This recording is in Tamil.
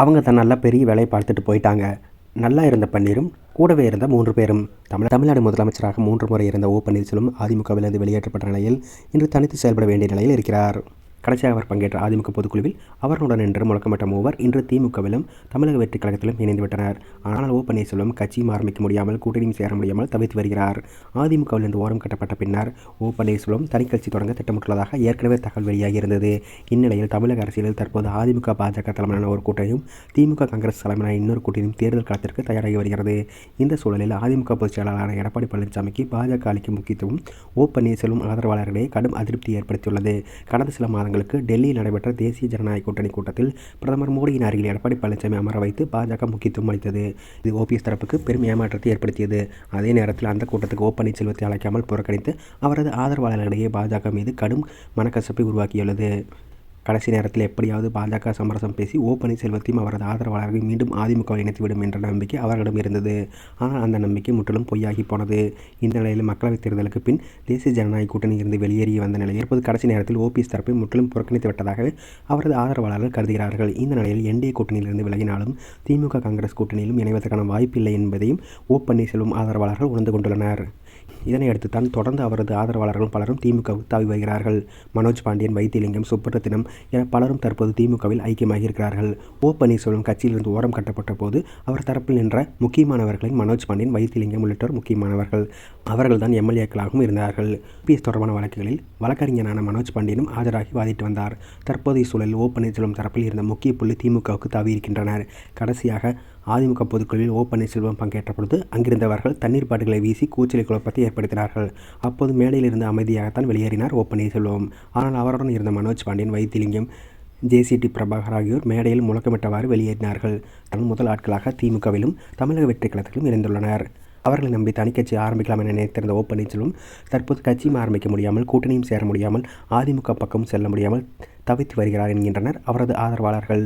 அவங்க தான் நல்லா பெரிய வேலையை பார்த்துட்டு போயிட்டாங்க. நல்லா இருந்த பன்னீரும் கூடவே இருந்த மூன்று பேரும். தமிழ் தமிழ்நாடு முதலமைச்சராக மூன்று முறை இருந்த ஓ பன்னீர்செல்வம் அதிமுகவிலிருந்து வெளியேற்றப்பட்ட நிலையில் இன்று தனித்து செயல்பட வேண்டிய நிலையில் இருக்கிறார். கடைசியாக அவர் பங்கேற்ற அதிமுக பொதுக்குழுவில் அவர்களுடன் என்று முழக்கமிட்ட மூவர் இன்று திமுகவிலும் தமிழக வெற்றி கழகத்திலும் இணைந்துவிட்டனர் ஆனால் ஓ. பன்னீர்செல்வம் கட்சியும் ஆரம்பிக்க முடியாமல் கூட்டணியும் சேர முடியாமல் தவித்து வருகிறார். அதிமுகவிலிருந்து ஓரம் கட்டப்பட்ட பின்னர் ஓ. பன்னீர்செல்வம் தனிக்கட்சி தொடங்க திட்டமிட்டுள்ளதாக ஏற்கனவே தகவல் வெளியாகியிருந்தது. இந்நிலையில் தமிழக அரசியலில் தற்போது அதிமுக பாஜக தலைமையிலான ஒரு கூட்டணியும் திமுக காங்கிரஸ் தலைமையிலான இன்னொரு கூட்டணியும் தேர்தல் களத்திற்கு தயாராகி வருகிறது. இந்த சூழலில் அதிமுக பொதுச் செயலாளரான எடப்பாடி பழனிசாமிக்கு பாஜக அளிக்கும் முக்கியத்துவம் ஓ. பன்னீர்செல்வம் ஆதரவாளர்களிடையே கடும் அதிருப்தி ஏற்படுத்தியுள்ளது. கடந்த சில மாதங்களுக்கு டெல்லியில் நடைபெற்ற தேசிய ஜனநாயக கூட்டணி கூட்டத்தில் பிரதமர் மோடியின் அருகில் எடப்பாடி பழனிசாமி அமர வைத்து பாஜக முக்கியத்துவம் அளித்தது. இது ஓபிஎஸ் தரப்புக்கு பெரும் ஏமாற்றத்தை ஏற்படுத்தியது. அதே நேரத்தில் அந்த கூட்டத்துக்கு ஓ பன்னீர்செல்வத்தை அழைக்காமல் புறக்கணித்து அவரது ஆதரவாளர்களிடையே பாஜக மீது கடும் மனக்கசப்பை உருவாக்கியுள்ளது. கடைசி நேரத்தில் எப்படியாவது பாஜக சமரசம் பேசி ஓ பன்னீர்செல்வத்தையும் அவரது ஆதரவாளர்கள் மீண்டும் அதிமுகவில் இணைத்துவிடும் என்ற நம்பிக்கை அவர்களிடம் இருந்தது. ஆனால் அந்த நம்பிக்கை முற்றிலும் பொய்யாகி போனது. இந்த நிலையில் மக்களவைத் தேர்தலுக்கு பின் தேசிய ஜனநாயக கூட்டணி இருந்து வெளியேறி வந்த நிலையில் இப்போது கடைசி நேரத்தில் ஓபிஎஸ் தரப்பை முற்றிலும் புறக்கணித்து விட்டதாக அவரது ஆதரவாளர்கள் கருதுகிறார்கள். இந்த நிலையில் என்டிஏ கூட்டணியிலிருந்து விலகினாலும் திமுக காங்கிரஸ் கூட்டணியிலும் இணைவதற்கான வாய்ப்பில்லை என்பதையும் ஓ பன்னீர்செல்வம் ஆதரவாளர்கள் உணர்ந்து கொண்டுள்ளனர். இதனையடுத்து தான் தொடர்ந்து அவரது ஆதரவாளர்கள் பலரும் திமுகவுக்கு தாவி வருகிறார்கள். மனோஜ் பாண்டியன் வைத்தியலிங்கம் சுப்புரத்தினம் என பலரும் தற்போது திமுகவில் ஐக்கியமாகியிருக்கிறார்கள். ஓ பன்னீர்செல்வம் கட்சியிலிருந்து ஓரம் கட்டப்பட்ட போது அவர் தரப்பில் நின்ற முக்கியமானவர்களை மனோஜ் பாண்டியன் வைத்தியலிங்கம் உள்ளிட்டோர் முக்கியமானவர்கள். அவர்கள் தான் எம்எல்ஏக்களாகவும் இருந்தார்கள். பிஎஸ் தொடர்பான வழக்குகளில் வழக்கறிஞரான மனோஜ் பாண்டியனும் ஆஜராகி வாதிட்டு வந்தார். தற்போதைய சூழலில் ஓ பன்னீர்செல்வம் தரப்பில் இருந்த முக்கிய புள்ளி திமுகவுக்கு தாவி இருக்கின்றனர் கடைசியாக அதிமுக பொதுக்குழுவில் ஓ பன்னீர்செல்வம் பங்கேற்ற பொழுது அங்கிருந்தவர்கள் தண்ணீர் பாட்டுகளை வீசி கூச்சலை குழப்பத்தை ஏற்படுத்தினார்கள். அப்போது மேடையிலிருந்து அமைதியாகத்தான் வெளியேறினார் ஓ பன்னீர்செல்வம் ஆனால் அவருடன் இருந்த மனோஜ் பாண்டியன் வைத்திலிங்கம் ஜேசிடி பிரபாகர் ஆகியோர் மேடையில் முழக்கமிட்டவாறு வெளியேறினார்கள். தன் முதல் ஆட்களாக திமுகவிலும் தமிழக வெற்றி கழகத்திலும் இணைந்துள்ளனர். அவர்களை நம்பி தனிக்கட்சி ஆரம்பிக்கலாம் என நினைத்திருந்த ஓ பன்னீர்செல்வம் தற்போது கட்சியும் ஆரம்பிக்க முடியாமல் கூட்டணியும் சேர முடியாமல் அதிமுக பக்கம் செல்ல முடியாமல் தவித்து வருகிறார் என்கின்றனர் அவரது ஆதரவாளர்கள்.